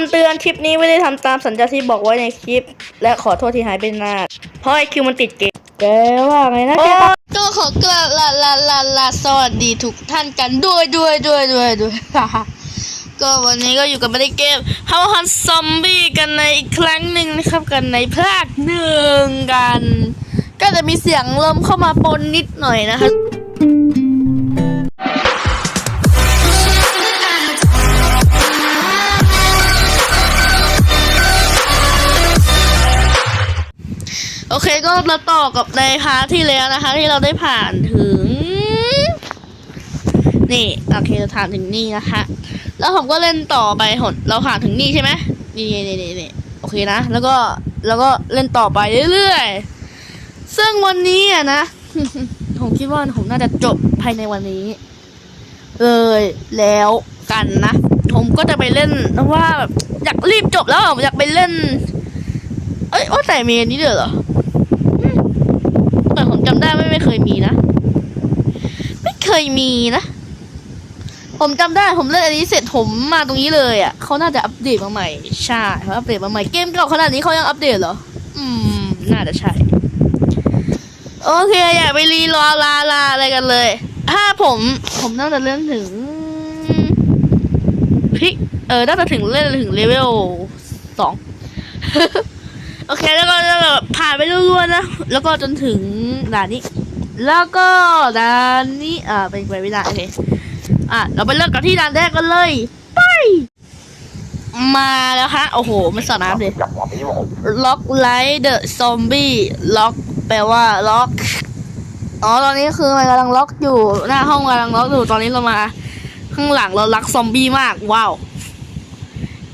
ำเตือนคลิปนี้ไม่ได้ทำตามสัญญาที่บอกไว้ในคลิป และขอโทษที่หายไปนานเพราะไอคิวมันติดเกมแกว่าไงนะแกก็ขอกราบลาลาลาลาสวัสดีทุกท่านกันด้วยด้วยด้วยด้วยด้วยก็วันนี้ก็อยู่กับมาในเกม How Hunt Zombie กันในอีกครั้งหนึ่งนะครับกันในภาคหนึ่งกัน ก็จะมีเสียงลมเข้ามาปนนิดหน่อยนะคะ ก็มาต่อกับในพาร์ทที่แล้วนะคะ ที่เราได้ผ่านถึง นี่โอเคเราผ่านถึงนี่นะคะ แล้วผมก็เล่นต่อไปหดเราผ่านถึงนี่ใช่ไหมนี่นี่นี่นี่โอเคนะ แล้วก็แล้วก็เล่นต่อไปเรื่อยๆ ซึ่งวันนี้อะนะ ผมคิดว่าผมน่าจะจบภายในวันนี้ เลยแล้วกันนะ ผมก็จะไปเล่นว่าแบบอยากรีบจบแล้ว อยากไปเล่น เอ้ยว่าแต่มีอันนี้เด้วยเหรอ ไม่เคยมีนะ ไม่เคยมีนะ ผมจำได้ผมเล่นอันนี้เสร็จผมมาตรงนี้เลยอะเขาน่าจะอัปเดตมาใหม่ใช่เขาอัปเดตมาใหม่เกมเก่าขนาดนี้เขายังอัปเดตเหรอ อืม น่าจะใช่ โอเค อย่าไปรีรอลาลาอะไรกันเลย ถ้าผม ผมน่าจะเล่นถึงพิกเออน่าจะถึงเล่นถึงเลเวลสองโอเค แล้วก็แบบผ่านไปเรื่อยๆนะ แล้วก็จนถึงด่านนี้ แล้วก็ด่านนี้อ่าเป็นไปไม่ได้โอเคอะเราไปเริ่มกันที่ด่านแรกกันเลย ไป มาแล้วฮะโอ้โหมันสอน้ำเลยล็อกไลท์เดอะซอมบี้ล็อกแปลว่าล็อกอ๋อตอนนี้คือมันกำลังล็อกอยู่ หน้าห้องกำลังล็อกอยู่ตอนนี้เรามา ข้างหลังเรารักซอมบี้มากว้าว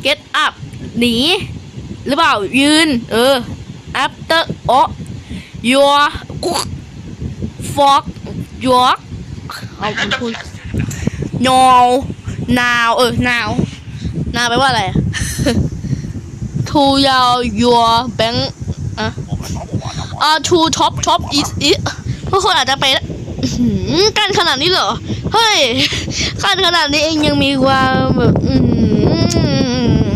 get up หนี หรือเปล่ายืน เออ after อ๋อ your fork your เอาพูด now now เออ now now แปลว่าอะไร to ยาว your bank อะอ่า to top top is it ทุกคนอาจจะไปอื้อหือกันขนาดนี้เหรอ เฮ้ยกันขนาดนี้เองยังมีความแบบอือหือ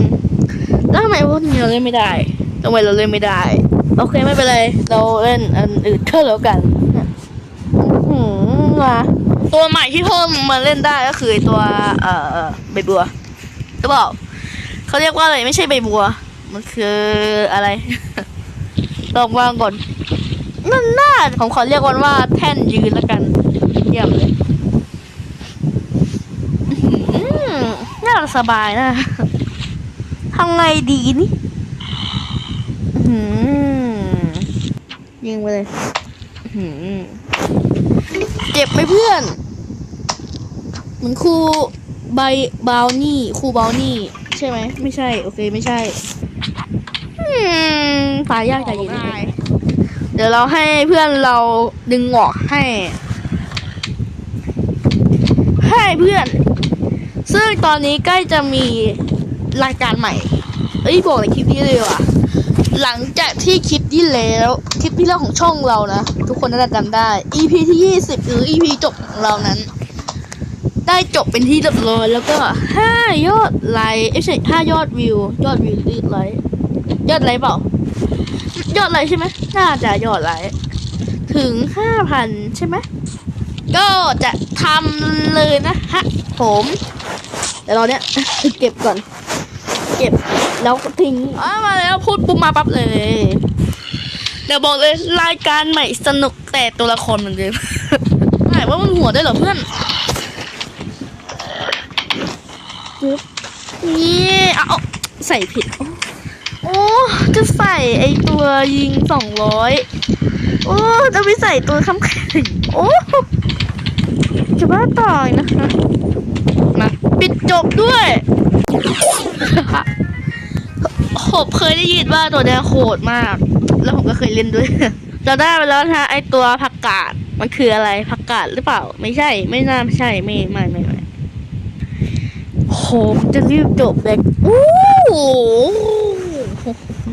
แล้วทำไมพวกนี้เราเล่นไม่ได้ทำไมเราเล่นไม่ได้ โอเคไม่เป็นไร เราเล่นอันอื่นก็แล้วกันหื มมาตัวใหม่ที่เพิ่มมาเล่นได้ก็คือตัว เอ่อใบบัวหรือเปล่าเขาเรียกว่าอะไรไม่ใช่ใบบัว มันคืออะไร ลองวางก่อนนั่นน่าผมขอเรียกวันว่าแท่นยืนแล้วกันเยี่ยมเลยน่าสบายนะทำไงดีนี่ยิงไปเลยอื้อหือ เจ็บไหมเพื่อน เหมือนครูใบบาวนี่ครูบาวนี่ ใช่ไหม ไม่ใช่ โอเค ไม่ใช่อืมตายยากใจเย็นเดี๋ยวเราให้เพื่อนเราดึงหงอกให้ ให้เพื่อน ซึ่งตอนนี้ใกล้จะมีรายการใหม่ เอ้ยบอกในคลิปนี้เลยว่ะ หลังจากที่คลิปที่แล้ว คลิปที่แล้วของช่องเรานะทุก คนน่าจะจำได้ EP ที่ 20 หรือ EP จบของเรานั้น ได้จบเป็นที่เรียบร้อยแล้วก็ 5 ยอดไลค์เอ้ยไม่ใช่5ยอดวิว ยอดวิวหรือยอดไลค์ยอดไลค์เปล่า ยอดไลค์ใช่ไหมน่าจะยอดไลค์ถึง 5,000 ใช่ไหมก็จะทำเลยนะฮะผมเดี๋ยวเราเนี้ยเก็บก่อน เก็บแล้วทิ้งอ่ามาแล้วพูดปุ๊บมาปั๊บเลย เดี๋ยวบอกเลยรายการใหม่สนุกแต่ตัวละครเหมือนเดิมหมายว่ามันหัวได้เหรอเพื่อนนี่เอาเอาใส่ผิด โอ้จะใส่ไอตัวยิงสองร้อยโอ้จะไปใส่ตัวคำแข็งโอ้จะบ้าต่อยนะคะมาปิดจบด้วย ผมเคยได้ยินว่าตัวเนี้โหดมาก แล้วผมก็เคยเล่นด้วย เราได้ไปแล้วนะไอตัวผักกาดมันคืออะไรผักกาดหรือเปล่า ไม่ใช่ ไม่น่าใช่ไม่ไม่ไม่ไม่โหผมจะรีบจบเลยโอ้โห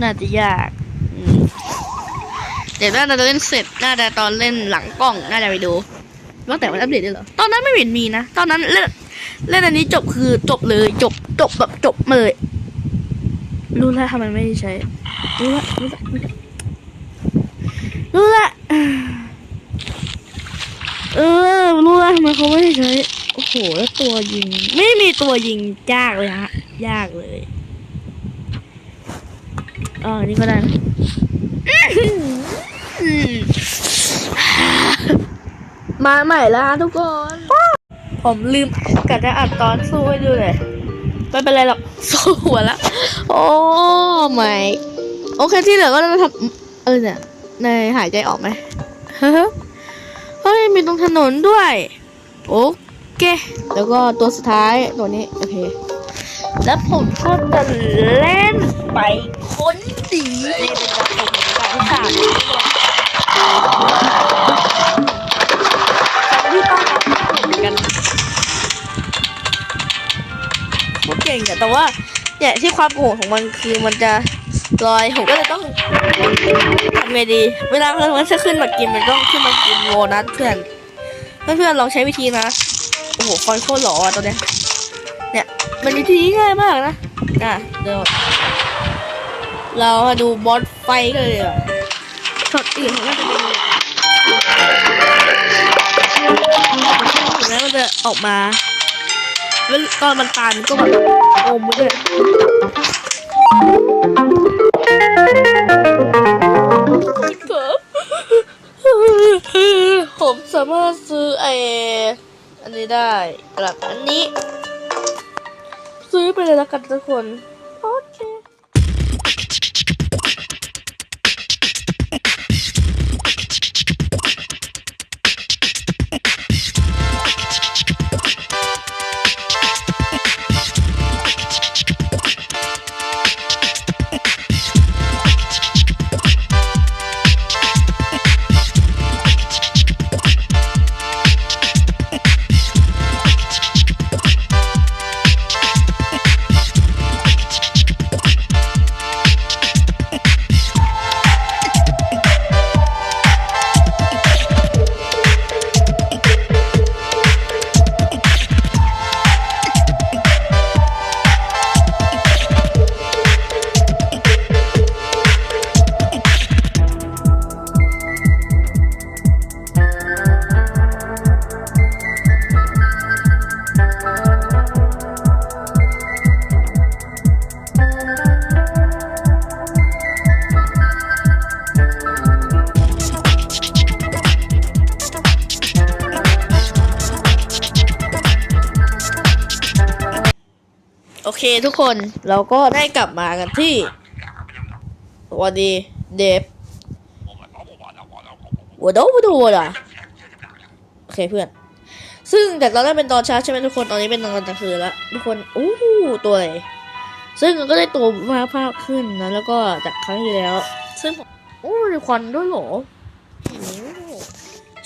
น่าจะยาก เดี๋ยวน่าจะเล่นเสร็จน่าจะตอนเล่นหลังกล้องน่าจะไปดูว่าแต่มันอัปเดตได้เหรอ ตอนนั้นไม่เห็นมีนะ ตอนนั้นเล่นเล่นอันนี้จบคือจบเลยจบจบแบบจบมาเลย รู้แล้วทำไมไม่ได้ใช้รู้ละรู้ละรู้ละรู้ละเออ รู้ละทำไมเขาไม่ได้ใช้ โอ้โหแล้วตัวยิง ไม่มีตัวยิงยากเลยฮะ ยากเลยอ๋อนี่ก็ได้มาใหม่แล้วฮะทุกคน ผมลืมกะจะอัดตอนสู้ให้ดูเลย ไม่เป็นไรหรอกสู้หัวละ โอ้ไม่โอเคที่เหลือก็จะทำเออเนี่ยในายหายใจออกไหมเฮ้ยมีตรงถนนด้วย โอเค แล้วก็ตัวสุดท้ายตัวนี้ โอเค แล้วผมก็จะเล่นไปค้นสีนี่เป็นการผมการสามที่ต้องรับเหมือนกันโคตรเก่งแต่ว่า เนี่ยที่ความโหดของมันคือมันจะลอยผมก็เลยต้องทำไงดี เวลามันจะขึ้นมากินมันต้องขึ้นมากินโวนัทเพื่อนเพื่อนๆลองใช้วิธีนะโอ้โหฟอนโคตรหล่ออะตัวเนี้ยเนี่ยมันวิธีง่ายมากนะอะเดี๋ยวเรามาดูบอสไฟกันเลยอะช็อตอื่นของมันจะเป็นแม้วมันจะออกมาแล้วตอนมันตายมันก็แบบ อมเลยครับผมสามารถซื้อไออันนี้ได้กับอันนี้ ซื้อไปเลยแล้วกันทุกคน อเคทุกคนเราก็ได้กลับมากันที่สวัสดีเดฟวัวโดวัวโดอะโอเคเพื่อน ซึ่งแต่ตอนแรกเป็นตอนเช้าใช่ไหมทุกคนตอนนี้เป็นตอนกลางคืนแล้วทุกคนโอ้ตัวอะไรซึ่งมันก็ได้ตัวมาภาพขึ้นนะแล้วก็จากครั้งที่แล้ว ซึ่งโอ้มีควันด้วยเหรอ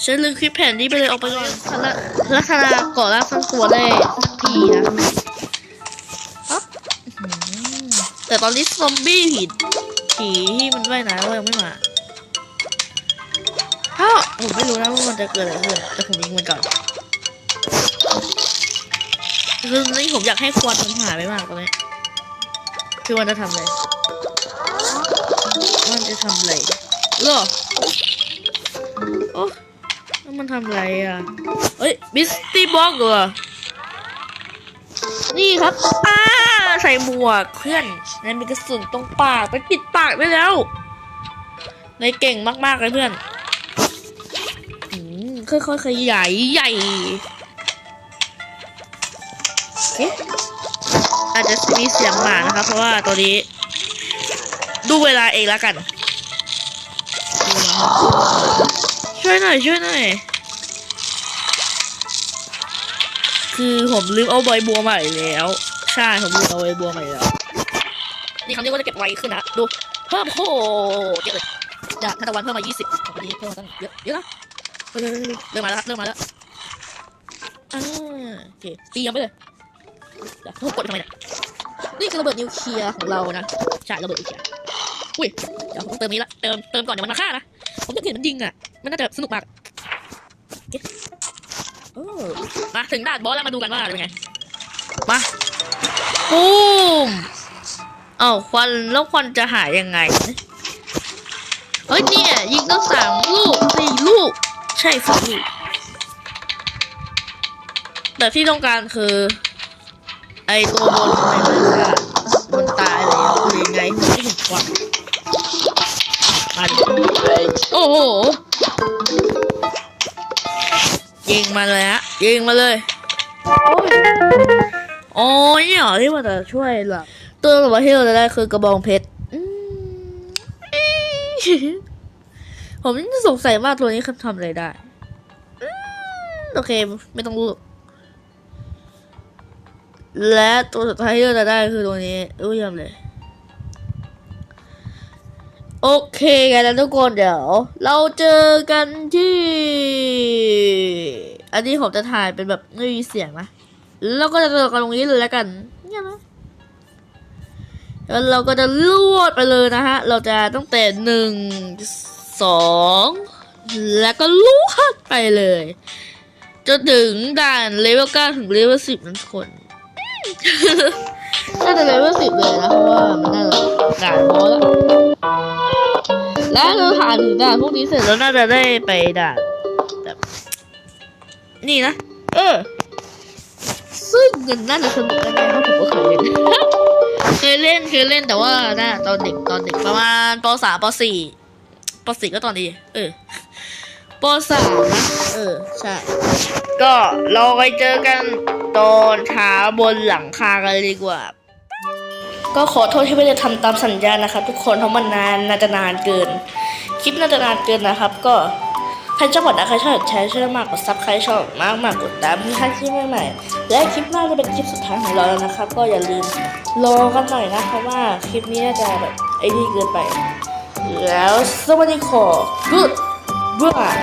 ฉันลืมคลิปแผนนี้ไปเลยออกไปก่อนลักษณะก่อร่างสร้งตัวได้สักทีนะ แต่ตอนนี้ซอมบี้ผีผีที่มันว่ายน้ำก็ยังไม่มาถ้าผมไม่รู้นะว่ามันจะเกิดอะไรขึ้นแต่ผมยิงมันก่อนคือนี่ผมอยากให้ควันมันหายไปมากตอนนี้คือมันจะทำอะไรมันจะทำอะไรหรอโอ้แล้มันทำอะไรอะเฮ้ยบิสตี้บ็อกเหรอ นี่ครับอ้าใส่หมวกเพื่อนนายมีกระสุนตรงปากไปปิดปากไปแล้วนายเก่งมากๆเลยเพื่อนอค่อยๆขยายใหญ่เอาจจะมีเสียงหมานะครับเพราะว่าตอนนี้ ดูเวลาเองแล้วกัน ช่วยหน่อยช่วยหน่อย คือผมลืมเอาใบบัวใหม่แล้ว ใช่ผมลืมเอาใบบัวใหม่แล้วนี่ครั้งนี้ก็จะเก็บไวขึ้นนะดูเพิ่มโหเยอะเลยจาทันตะวันเพิ่มมา 20ของนี้เพิ่มมาตั้งเยอะเยอะนะเริ่มมาแล้วครับเริ่มมาแล้วอ่าโอเคตียังไปเลยเดี๋ยวกดทำไมเนี่ยนี่คือระเบิดนิวเคลียร์ของเรานะใช่ระเบิดนิวเคลียร์อุ้ยเดี๋ยวผมเติมนี้ละเติมเติมก่อนเดี๋ยวมันมาฆ่านะผมอยากเห็นมันยิงอะมันน่าจะสนุกมากโอเค มาถึงด่านบอสแล้วมาดูกันว่าเป็นไง มาปูมอ้าวควันแล้วควันจะหายยังไง เฮ้ยเนี่ยยิงตั้งสามลูกสี่ลูก ใช่สี่ลูก แต่ที่ต้องการคือ ไอตัวบนทำไมมันฆ่ามันตายแล้วหรือยังไงมันไม่เห็นควันมาดิโอ้โห ยิงมาเลยฮะยิงมาเลย โอ้ยเนี่ยเหรอที่มันจะช่วยหลับตัวต่อมาที่เราจะได้คือกระบองเพชรอืมผมยังสงสัยว่าตัวนี้เขาทำอะไรได้อืมโอเค ไม่ต้องรู้หรอกและตัวสุดท้ายที่เราจะได้คือตัวนี้รู้ยังเลย โอเคกันแล้วทุกคนเดี๋ยว เราเจอกันที่ อันนี้ผมจะถ่ายเป็นแบบไม่มีเสียงนะแล้วก็จะเจอกันตรงนี้เลยแล้วกันเนี่ยนะแล้วเราก็จะลวดไปเลยนะฮะ เราจะตั้งแต่หนึ่งสองแล้วก็ลวดไปเลยจนถึงด่านเลเวลเก้าถึงเลเวลสิบนั้นคน น่าจะเลเวลสิบเลยนะเพราะว่ามันน่าจะด่านโบสแล้วแล้วเราผ่านถึงด่านพวกนี้เสร็จแล้วน่าจะได้ไปด่านแบบนี่นะ เออ ซึ่งมันน่าจะสนุกแน่ๆเพราะผมก็เคยเล่นเคยเล่นเคยเล่นแต่ว่าน่าตอนเด็กตอนเด็กประมาณปสามปสี่ปสี่ก็ตอนนี้ เออ ปสามนะเออ ใช่ ก็เราไปเจอกันตอนเช้าบนหลังคากันเลยดีกว่า ก็ขอโทษที่ไม่ได้ทำตามสัญญานะครับ ทุกคนเพราะมันนานน่าจะนานเกิน คลิปน่าจะนานเกินนะครับ ก็ใครชอบกดไลค์ใครชอบกดแชร์ช่วยมากกดซับใครชอบมากมากกดตามที่ให้คลิปใหม่ๆและคลิปหน้าจะเป็นคลิปสุดท้ายของเราแล้วนะครับ ก็อย่าลืมรอกันหน่อยนะเพราะว่าคลิปนี้น่าจะแบบไอ้นี่เกินไป แล้วสวัสดีขอ good bye